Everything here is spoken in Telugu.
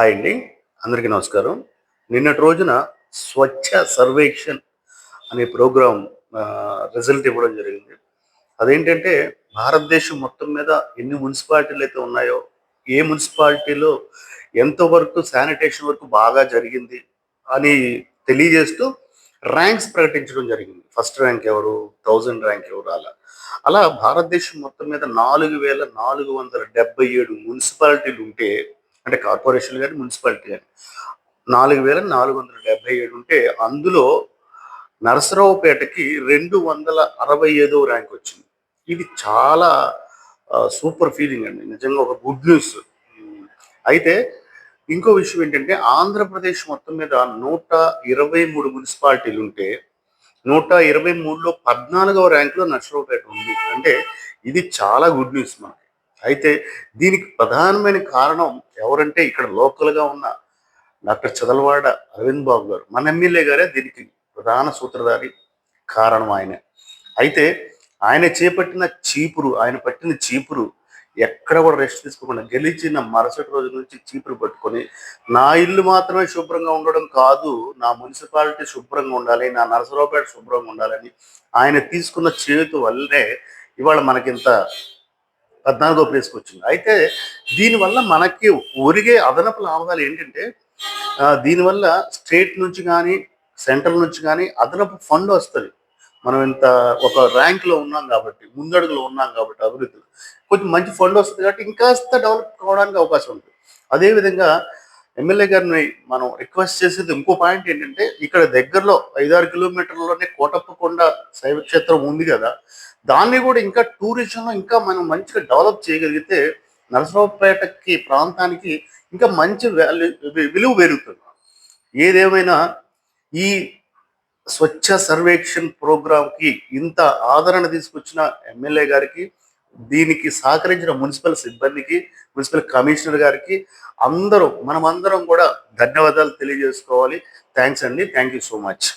హాయ్ అండి. అందరికీ నమస్కారం. నిన్నటి రోజున స్వచ్ఛ సర్వేక్షన్ అనే ప్రోగ్రాం రిజల్ట్ ఇవ్వడం జరిగింది. అదేంటంటే భారతదేశం మొత్తం మీద ఎన్ని మున్సిపాలిటీలు అయితే ఉన్నాయో ఏ మున్సిపాలిటీలో ఎంతవరకు శానిటేషన్ వరకు బాగా జరిగింది అని తెలియజేస్తూ ర్యాంక్స్ ప్రకటించడం జరిగింది. ఫస్ట్ ర్యాంక్ ఎవరు థౌజండ్ ర్యాంక్ ఎవరు అలా. అలా భారతదేశం మొత్తం మీద నాలుగు వేల నాలుగు వందల డెబ్బై ఏడు మున్సిపాలిటీలు ఉంటే అంటే కార్పొరేషన్ కానీ మున్సిపాలిటీ కానీ. నాలుగు వేల నాలుగు వందల డెబ్బై ఏడు ఉంటే అందులో నరసరావుపేటకి రెండు వందల అరవై ఐదో ర్యాంక్ వచ్చింది. ఇది చాలా సూపర్ ఫీలింగ్ అండి. నిజంగా ఒక గుడ్ న్యూస్. అయితే ఇంకో విషయం ఏంటంటే ఆంధ్రప్రదేశ్ మొత్తం మీద నూట ఇరవై మూడు మున్సిపాలిటీలు ఉంటే నూట ఇరవై మూడులో పద్నాలుగవ ర్యాంకులో నర్సరావుపేట ఉంది. అంటే ఇది చాలా గుడ్ న్యూస్ మనకి. అయితే దీనికి ప్రధానమైన కారణం ఎవరంటే ఇక్కడ లోకల్గా ఉన్న డాక్టర్ చదలవాడ అరవింద్ బాబు గారు. మన ఎమ్మెల్యే గారే దీనికి ప్రధాన సూత్రధారి కారణం ఆయన. అయితే ఆయన చేపట్టిన చీపురు ఆయన పట్టిన చీపురు ఎక్కడ కూడా రెస్ట్ తీసుకోకుండా గెలిచిన మరుసటి రోజు నుంచి చీపురు పట్టుకొని నా ఇల్లు మాత్రమే శుభ్రంగా ఉండడం కాదు నా మున్సిపాలిటీ శుభ్రంగా ఉండాలి నా నరసరావుపేట శుభ్రంగా ఉండాలని ఆయన తీసుకున్న చేతు వల్లే ఇవాళ మనకింత పద్నాలుగో ప్లేస్కి వచ్చింది. అయితే దీనివల్ల మనకి ఒరిగే అదనపు లాభాలు ఏంటంటే దీనివల్ల స్టేట్ నుంచి కానీ సెంట్రల్ నుంచి కానీ అదనపు ఫండ్ వస్తుంది. మనం ఇంత ఒక ర్యాంక్లో ఉన్నాం కాబట్టి ముందడుగులో ఉన్నాం కాబట్టి అభివృద్ధిలో. కొంచెం మంచి ఫండ్ వస్తుంది కాబట్టి ఇంకాస్త డెవలప్ కావడానికి అవకాశం ఉంటుంది. అదేవిధంగా ఎమ్మెల్యే గారిని మనం రిక్వెస్ట్ చేసేది ఇంకో పాయింట్ ఏంటంటే ఇక్కడ దగ్గరలో ఐదారు కిలోమీటర్లలోనే కోటప్పకొండ శైవ క్షేత్రం ఉంది కదా దాన్ని కూడా ఇంకా టూరిజంలో ఇంకా మనం మంచిగా డెవలప్ చేయగలిగితే నరసరావుపేటకి ప్రాంతానికి ఇంకా మంచి వాల్యూ విలువ పెరుగుతుంది. ఏదేమైనా ఈ స్వచ్ఛ సర్వేక్షణ్ ప్రోగ్రాంకి ఇంత ఆదరణ తీసుకొచ్చిన ఎమ్మెల్యే గారికి దీనికి సహకరించిన మున్సిపల్ సిబ్బందికి మున్సిపల్ కమిషనర్ గారికి అందరూ మనమందరం కూడా ధన్యవాదాలు తెలియజేసుకోవాలి. థ్యాంక్స్ అండి. Thank you so much.